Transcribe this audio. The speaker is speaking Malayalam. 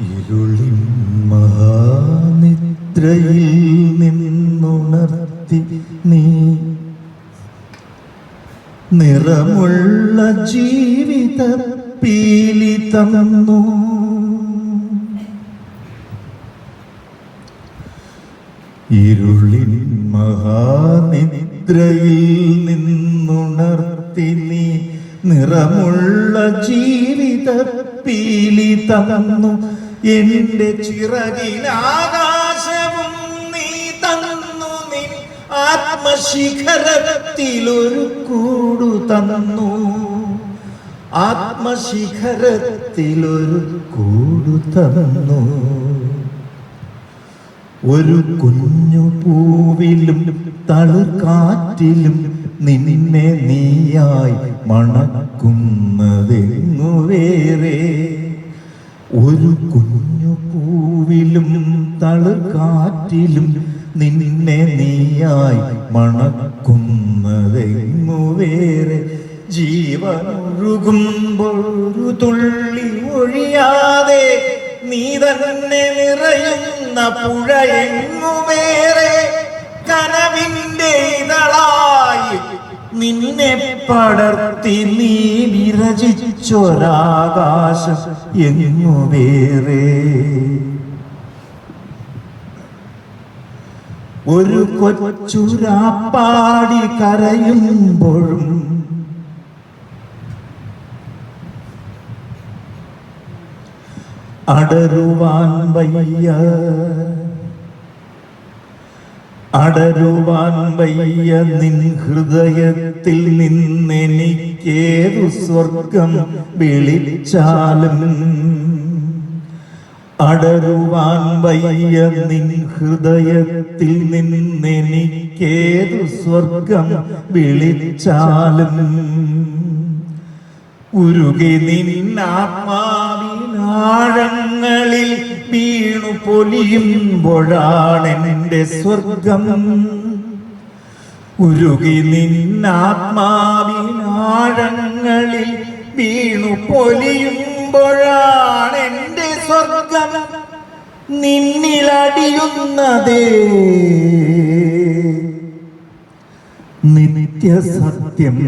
ഇരുളിൻ മഹാനിദ്രയിൽ നിന്നുണർത്തി നീ. നിറമുള്ള ജീവിത പീലി തന്നു. ഇരുളിൻ മഹാനിദ്രയിൽ നിന്നുണർത്തി നീ. നിറമുള്ള ജീവിത പീലി തന്നു. എന്റെ ചിറകിലാകാശവും നീ തന്നു നിൻ ആത്മശിഖരത്തിലൊരു കൂടു തന്നു. ആത്മശിഖരത്തിലൊരു കൂടു തന്നു. ഒരു കുഞ്ഞു പൂവിലും തളുകാറ്റിലും നിന്നെ നീയായി മണക്കുന്നതെങ്ങു വേറെ ഒരു കുഞ്ഞു പൂവിലും തളുകാറ്റിലും നിന്നെ നീയായി മണക്കുന്നതെങ്ങു വേറെ ജീവനൊഴുകുമ്പോൾ ഒരു തുള്ളി ഒഴിയാതെ നീ തന്നെ നിറയുന്ന പുഴ എങ്ങുമേറെ കനവിന്റെ ഇതളായി നിന്നെ പടർത്തി നീ വിരചിച്ചൊരാകാശം എങ്ങുമേറെ. ഒരു കൊച്ചുരാപ്പാടി കരയുമ്പോഴും അടരുവാൻ വയ്യ. അടരുവാൻ വയ്യ നിൻ ഹൃദയത്തിൽ നിന്നെനിക്കേതു സ്വർഗം വിളിച്ചാലും. അടരുവാൻ വയ്യ നിൻ ഹൃദയത്തിൽ നിന്നെനിക്കേതു സ്വർഗം വിളിച്ചാലും. ഉരുകി നിന്നാത്മാവിനാഴങ്ങളിൽ വീണു പൊലിയുമ്പോഴാണ് നിന്റെ സ്വർഗം. ഉരുകി നിന്നാത്മാവിനാഴങ്ങളിൽ വീണു പൊലിയുമ്പോഴാണ് എന്റെ സ്വർഗം. നിന്നിലടിയുന്നതേ നിത്യസത്യം.